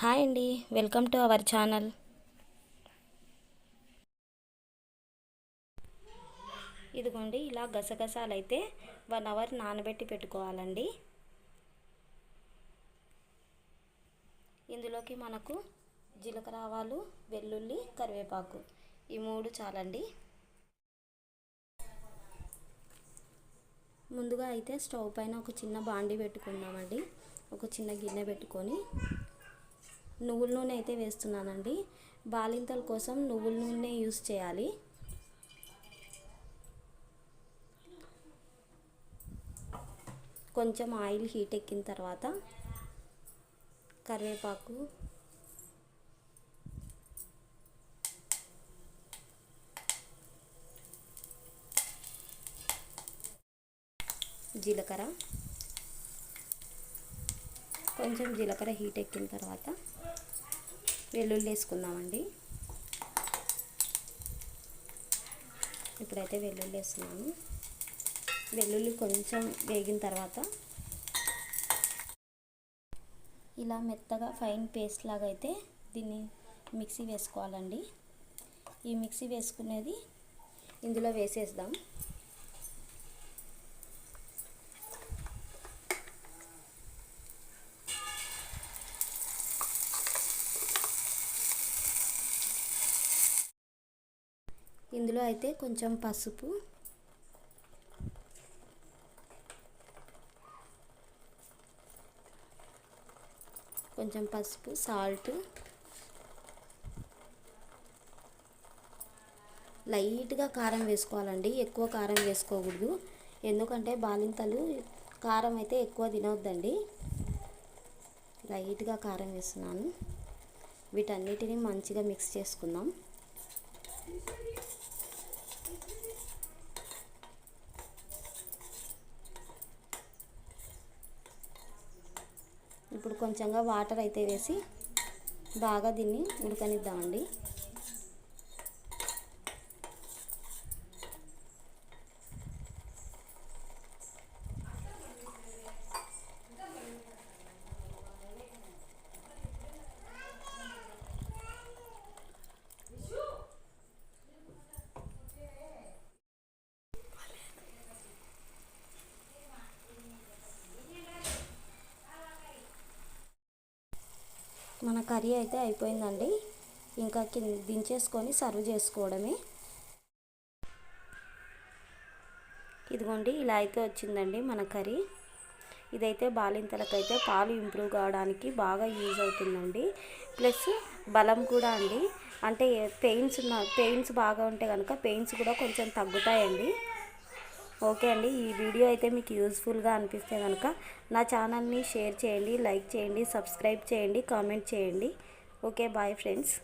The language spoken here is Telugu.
హాయ్ అండి. Welcome to our channel. ఇదిగోండి ఇలా గసగసాలు అయితే వన్ అవర్ నానబెట్టి పెట్టుకోవాలండి. ఇందులోకి మనకు జీలకర్ర ఆవాలు వెల్లుల్లి కరివేపాకు. ఈ మూడు చాలండి. ముందుగా అయితే స్టవ్ పైన ఒక చిన్న బాండి పెట్టుకుందామండి. ఒక చిన్న గిన్నె పెట్టుకొని నువ్వుల నూనె అయితే వేస్తున్నానండి. బాలింతల కోసం నువ్వుల నూనె యూస్ చేయాలి. కొంచెం ఆయిల్ హీట్ ఎక్కిన తర్వాత కరివేపాకు జీలకర్ర కొంచెం జీలకర్ర హీట్ ఎక్కిన తర్వాత వెల్లుల్లి వేసుకుందామండి. ఇప్పుడైతే వెల్లుల్లి వేస్తున్నాను. వెల్లుల్లి కొంచెం వేగిన తర్వాత ఇలా మెత్తగా ఫైన్ పేస్ట్ లాగా అయితే దీన్ని మిక్సీ వేసుకోవాలండి. ఈ మిక్సీ వేసుకునేది ఇందులో వేసేద్దాం. ఇందులో అయితే కొంచెం పసుపు. కొంచెం పసుపు సాల్ట్. లైట్గా కారం వేసుకోవాలండి. ఎక్కువ కారం వేసుకోకూడదు. ఎందుకంటే బాలింతలు కారం అయితే ఎక్కువ తినవద్దండి లైట్గా కారం వేస్తున్నాను. వీటన్నిటిని మంచిగా మిక్స్ చేసుకుందాం. ఇప్పుడు కొంచెంగా వాటర్ అయితే వేసి బాగా దీన్ని ఉడకనిద్దామండి. మన కర్రీ అయితే అయిపోయిందండి. ఇంకా కింద దించేసుకొని సర్వ్ చేసుకోవడమే. ఇదిగోండి ఇలా అయితే వచ్చిందండి మన కర్రీ. ఇదైతే బాలింతలకైతే పాలు ఇంప్రూవ్ కావడానికి బాగా యూజ్ అవుతుందండి. ప్లస్ బలం కూడా అండి. అంటే పెయిన్స్ ఉన్న పెయిన్స్ బాగా ఉంటే కనుక పెయిన్స్ కూడా కొంచెం తగ్గుతాయండి. ఓకే అండి. ఈ వీడియో అయితే మీకు యూస్ఫుల్గా అనిపిస్తే కనుక నా ఛానల్ని షేర్ చేయండి లైక్ చేయండి సబ్స్క్రైబ్ చేయండి కామెంట్ చేయండి. Okay bye friends.